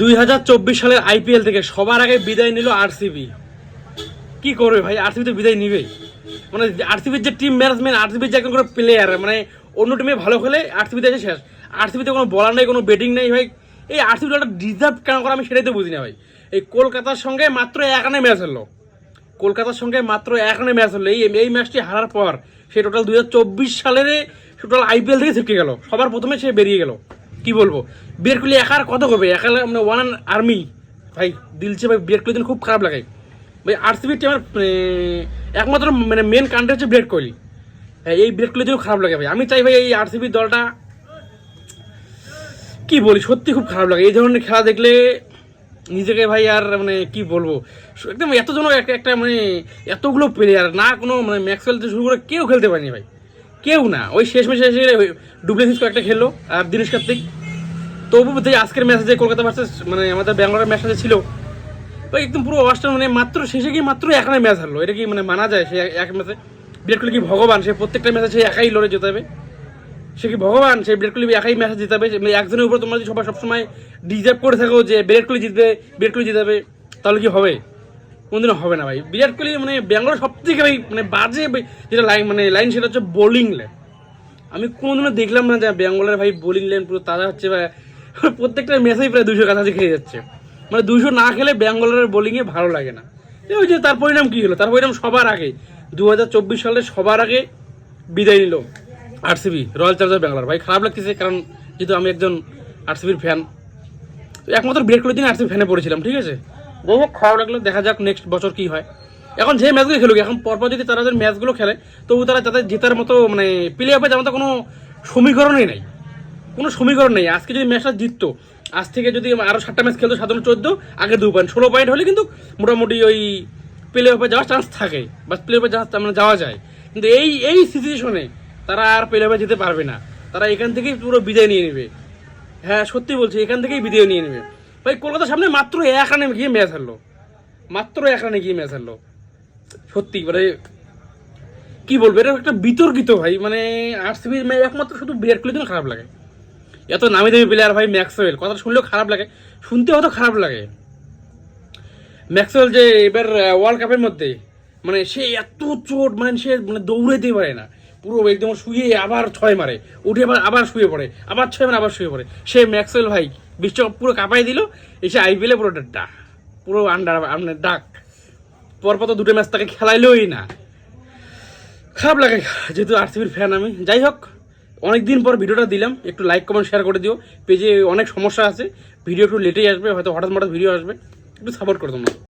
দুই হাজার চব্বিশ সালের আইপিএল থেকে সবার আগে বিদায় নিল আরসিবি। কি করবে ভাই? আরসিবি তো বিদায় নিবেই। মানে আরসিবির যে টিম ম্যানেজমেন্ট আরসিবির যে একজন করে প্লেয়ার মানে অন্য টিমে ভালো খেলে আরসিবিতে এসে শেষ। আরসিবিতে কোনো বলার নেই, কোনো ব্যাটিং নেই ভাই। এই আরসিবি দলটা ডিজার্ভ কেন করে আমি সেটাই তো বুঝি না ভাই। এই কলকাতার সঙ্গে মাত্র এক আনে ম্যাচ হলো। কলকাতার সঙ্গে মাত্র এক রানে ম্যাচ হলো। এই এই ম্যাচটি হারার পর সে টোটাল দুই হাজার চব্বিশ সালের টোটাল আইপিএল থেকে ছিটকে গেল। সবার প্রথমে সে বেরিয়ে গেল। কি বলব? বিরাট কোহলি একার কত করবে? একা মানে ওয়ান আর্মি ভাই দিলছে ভাই বিরাট কোহলি খুব খারাপ লাগে। ভাই আরসিবি টিমের একমাত্র মানে মেন কান্ট্রি হচ্ছে বিরাট কোহলি। হ্যাঁ, এই বিরাট জন্য খারাপ লাগে ভাই। আমি চাই ভাই এই আরসিবি দলটা কি বলি সত্যি খুব খারাপ লাগে। এই ধরনের খেলা দেখলে নিজেকে ভাই আর মানে কি বলব? একদম এতজন একটা একটা মানে এতগুলো প্লেয়ার না কোনো মানে ম্যাক্সওয়েল থেকে শুরু করে কেউ খেলতে পারেনি ভাই। কেউ না। ওই শেষ ম্যাচে এসে ডুপ্লেসিস কয়েকটা খেললো, আর দিনেশ কার্তিক। তবু যে আজকের ম্যাচে কলকাতা ভার্সেস মানে আমাদের ব্যাঙ্গালোরের ম্যাচটা যে ছিল ওই একদম পুরো অস্টার মানে মাত্র শেষে গিয়ে মাত্র এখানে ম্যাচ হারলো। এটা কি মানে মানা যায় সে এক- এক ম্যাচে বিরাট কোহলি কি ভগবান? সে প্রত্যেকটা ম্যাচে সে একাই লড়ে জেতাবে? সে কি ভগবান? সে বিরাট কোহলি একাই ম্যাচে জিতাবে? মানে একজনের উপর তোমরা যদি সবাই সবসময় ডিজার্ভ করে থাকো যে বিরাট কোহলি জিতবে, বিরাট কোহলি জিতাবে, তাহলে কি হবে? কোনদিনও হবে না ভাই। বিরাট কোহলি মানে ব্যাঙ্গালোর সব থেকে ভাই মানে বাজে যেটা লাইন মানে লাইন সেটা হচ্ছে বোলিং লাইন আমি কোনোদিনও দেখলাম না যে ব্যাঙ্গালোরের ভাই বোলিং লাইন পুরো তাজা হচ্ছে ভাই প্রত্যেকটা ম্যাচেই প্রায় দুশো কাছাকাছি খেয়ে যাচ্ছে। মানে দুশো না খেলে ব্যাঙ্গালোরের বোলিংয়ে ভালো লাগে না। ওই যে তার পরিণাম কী হলো? তার পরিণাম সবার আগে। দু হাজার চব্বিশ সালে সবার আগে বিদায় নিল আরসিবি রয়্যাল চ্যালেঞ্জার ব্যাঙ্গালোর ভাই খারাপ লাগতেছে কারণ যেহেতু আমি একজন আরসিবির ফ্যান একমাত্র বিরাট কোহলির দিন আরসিবি ফ্যানে পড়েছিলাম, ঠিক আছে? যাই হোক, খারাপ লাগল দেখা যাক নেক্সট বছর কি হয়। এখন যে ম্যাচগুলো খেলুক, এখন পরপর যদি তারা যদি ম্যাচগুলো খেলে, তবু তারা তাদের জেতার মতো মানে প্লে অফে যাওয়ার মতো কোনো সমীকরণই নেই। কোনো সমীকরণ নেই। আজকে যদি ম্যাচটা জিততো, আজ থেকে যদি আরও সাতটা ম্যাচ খেলতো সাধারণ চোদ্দ, আগে দু পয়েন্ট ষোলো পয়েন্ট হলে কিন্তু মোটামুটি ওই প্লে অফে যাওয়ার চান্স থাকে। বা প্লে অফে যাওয়া মানে যাওয়া যায়। কিন্তু এই এই সিচুয়েশনে তারা আর প্লে অফে যেতে পারবে না। তারা এখান থেকেই পুরো বিদায় নিয়ে নেবে। হ্যাঁ সত্যি বলছি, এখান থেকেই বিদায় নিয়ে নেবে। ভাই, কলকাতার সামনে মাত্র এক রানে গিয়ে ম্যাচ হারলো। মাত্র এক রানে গিয়ে ম্যাচ হারলো। সত্যি মানে কি বলব, এটা একটা বিতর্কিত ভাই মানে আরসিবি একমাত্র শুধু বিরাট কোহলির জন্য খারাপ লাগে। এত নামি দামি প্লেয়ার ভাই ম্যাক্সওয়েল, কথা শুনলেও খারাপ লাগে শুনতে হয়তো খারাপ লাগে। ম্যাক্সওয়েল যে এবার ওয়ার্ল্ড কাপের মধ্যে মানে সে এত চোট মানে সে মানে দৌড়াইতে পারে না। পুরো একদম শুয়ে আবার ছয় মারে। উঠে আবার আবার শুয়ে পড়ে। আবার ছয় মারে, আবার শুয়ে পড়ে। সে ম্যাক্সওয়েল ভাই বিশ্বকাপ পুরো কাঁপাই দিল, এসে আইপিএলে পুরো ডাক পুরো আন্ডার আপনার ডাক। পরপর তো দুটো ম্যাচ তাকে খেলাইলোই না। খারাপ লাগে, যেহেতু আরসিবির ফ্যান আমি। যাই হোক অনেক দিন পর ভিডিওটা দিলাম। একটু লাইক কমেন্ট শেয়ার করে দিও। পেজে অনেক সমস্যা আছে। ভিডিও একটু লেটেই আসবে, হয়তো হঠাৎ হঠাৎ ভিডিও আসবে। একটু সাপোর্ট করে তোমরা।